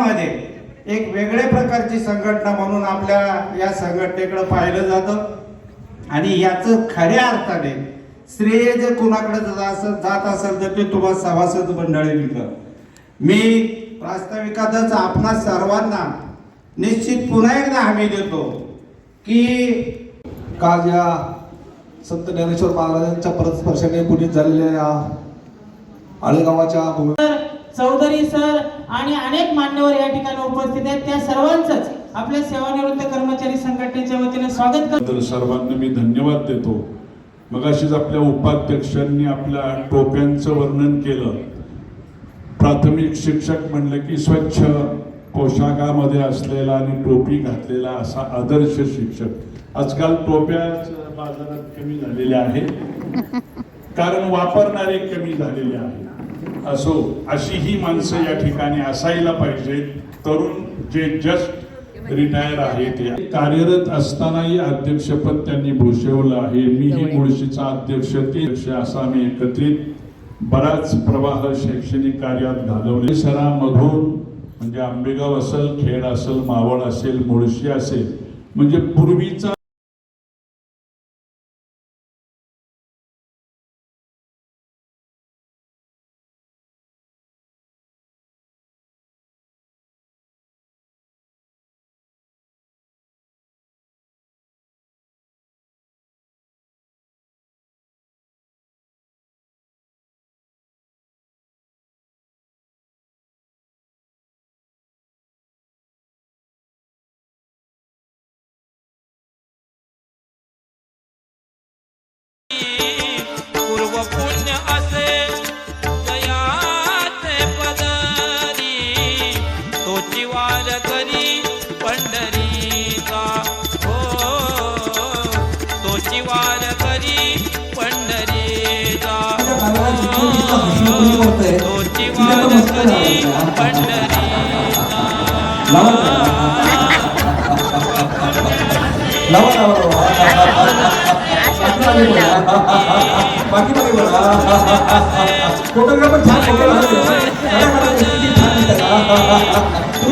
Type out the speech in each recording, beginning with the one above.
जिल्ह्यामध्ये एक वेगळ्या प्रकारची संघटना म्हणून आपल्या या संघटनेकडे पाहिलं जातं. आणि याचं खऱ्या अर्थाने श्रेय जर कुणाकडे जात असेल जात असेल तर ते तुम्हा सभासद मंडळी मी प्रास्ताविकातच आपणा सर्वांना निश्चित पुन्हा एकदा हमी देतो की काल या संत ज्ञानेश्वर महाराजांच्या परस्पर्शाने पुनीत झालेल्या आळेगावाच्या सर चौधरी सर आणि अनेक मान्यवर या ठिकाणी उपस्थित आहेत. त्या सर्वांचंच आपल्या सेवानिवृत्त कर्मचारी संघटनेच्या वतीने स्वागत करतो. सर्वांना मी धन्यवाद देतो. मग अशीच आपल्या उपाध्यक्षांनी आपल्या टोप्यांचं वर्णन केलं. प्राथमिक शिक्षक म्हणलं की स्वच्छ पोशाखामध्ये असलेला आणि टोपी घातलेला असा आदर्श शिक्षक. आजकाल टोप्या बाजारात कमी झालेल्या आहेत. कारण वापरणारे कमी झालेले आहेत. असो अशी ही माणसं या ठिकाणी असायला पाहिजेत. तरुण जे जस्ट रिटायर आहेत कार्यरत असतानाही अध्यक्षपद त्यांनी भूषवलं आहे. मीही मुळशीचा अध्यक्ष ते असा मी एकत्रित बराच प्रवाह शैक्षणिक कार्यात घालवले. शहरामधून म्हणजे आंबेगाव असेल खेड असेल मावळ असेल मुळशी असेल म्हणजे पूर्वीचा जीवार करी पंढरीचा. हो तो जीवार करी पंढरीचा. हो, तो जीवार करी पंढरीचा. बाकी बाकी बोला फोटोग्राफर छान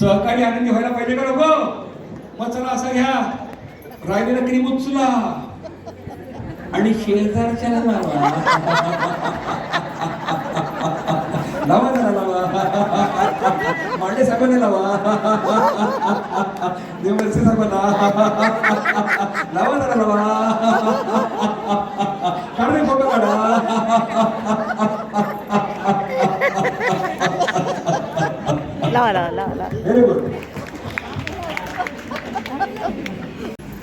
सहकारी आनंदी व्हायला पाहिजे का लोक? मग चला असा घ्या. राहिलेला क्रीम उचला आणि शेजारच्याला लावा. लावा जरा लावा. मांडे साहेबांना लावा. देवरसे साहेबांना लावा जरा लावा. काढा फोटो काढा. लावा लावा लावा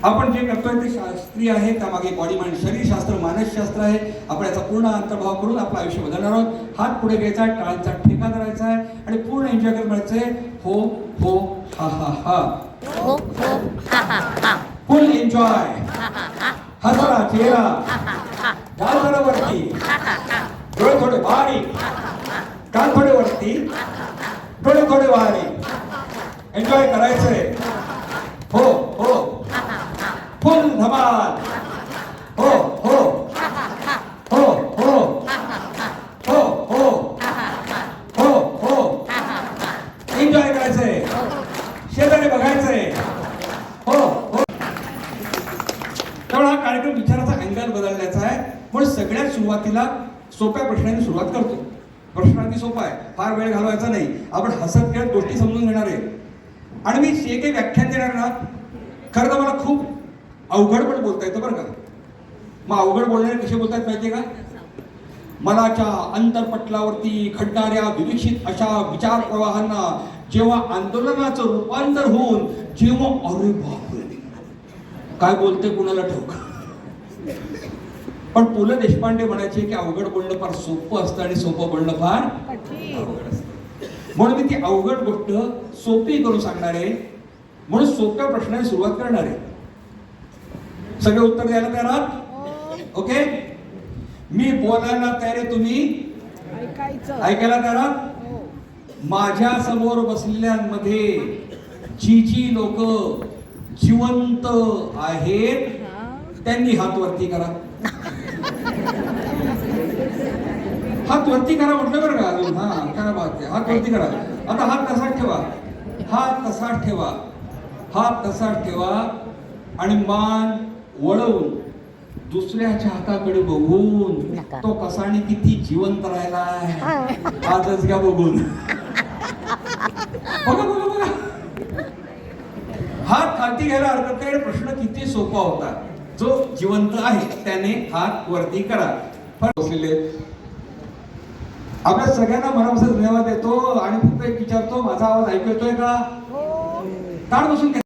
आपण जे करतोय ते शास्त्रीय आहे त्यामागे बॉडी माइंड शरीरशास्त्र मानसशास्त्र आहे. आपण याचा पूर्ण अंतर्भाव करून आपलं आयुष्य बदलणार आहोत. हात पुढे घ्यायचा आहे टाळांचा ठेका करायचा आहे आणि पूर्ण एन्जॉय करत म्हणायचंय हो हो हा हा हा. हो हो हा हा हा. फुल एन्जॉय हसरा चेहरा. गाल वरती. डोळे थोडे बारीक. कान थोडे वरती. थोडे थोडे बारीक एन्जॉय करायचंय. हो हो. फुल धमाल. हो हो. हो हो. हो हो. हो हो. एन्जॉय करायचंय. शेजारी बघायचंय. हो हो. त्यामुळे हा कार्यक्रम विचाराचा अँगल बदलण्याचा आहे. म्हणून सगळ्यात सुरुवातीला सोप्या प्रश्नाने सुरुवात करतो. प्रश्न अगदी सोपा आहे. फार वेळ घालवायचा नाही. आपण हसत खेळत गोष्टी समजून घेणार आहे. आणि मी जे काही व्याख्यान देणार ना खरं तर मला खूप अवघड पण बोलता येतं बरं का. मग अवघड बोलणारे कसे बोलतात माहिती का? मनाच्या अंतरपटलावरती खडणाऱ्या विविक्षित अशा विचार प्रवाहांना जेव्हा आंदोलनाचं रूपांतर होऊन जेव्हा अरे बापरे. काय बोलते कुणाला ठाऊक? पण पु ल देशपांडे म्हणायचे की अवघड बोलणं फार सोपं असतं आणि सोपं बोलणं फार अवघड असतं. म्हणून मी ती अवघड गोष्ट सोपी करून सांगणार आहे. म्हणून सोप्या प्रश्नाने सुरुवात करणार आहे. सगळे उत्तर द्यायला तयार आहात? ओके? मी बोलायला तयार आहे तुम्ही? ऐकायला तयार आहात? माझ्यासमोर बसलेल्यांमध्ये जी जी लोक जिवंत आहेत त्यांनी हात वरती करा. वरती करा म्हटलं बरं का अजून. हा करा बात. हात वरती करा. आता हात तसाच ठेवा. हात तसाच ठेवा. हात तसाच ठेवा आणि मान वळवून दुसऱ्याच्या हाताकडे बघून. तो कसाने किती जिवंत राहिलाय आजच घ्या बघून. बघा बघा बघा. हात खालती घ्यायला हरकत नाही. प्रश्न किती सोपा होता. जो जिवंत आहे त्याने हात वरती करा. बसलेले. आपल्या सगळ्यांना मनापासून धन्यवाद देतो आणि फक्त एक विचारतो माझा आवाज ऐकू येतोय का ताड बसून घ्या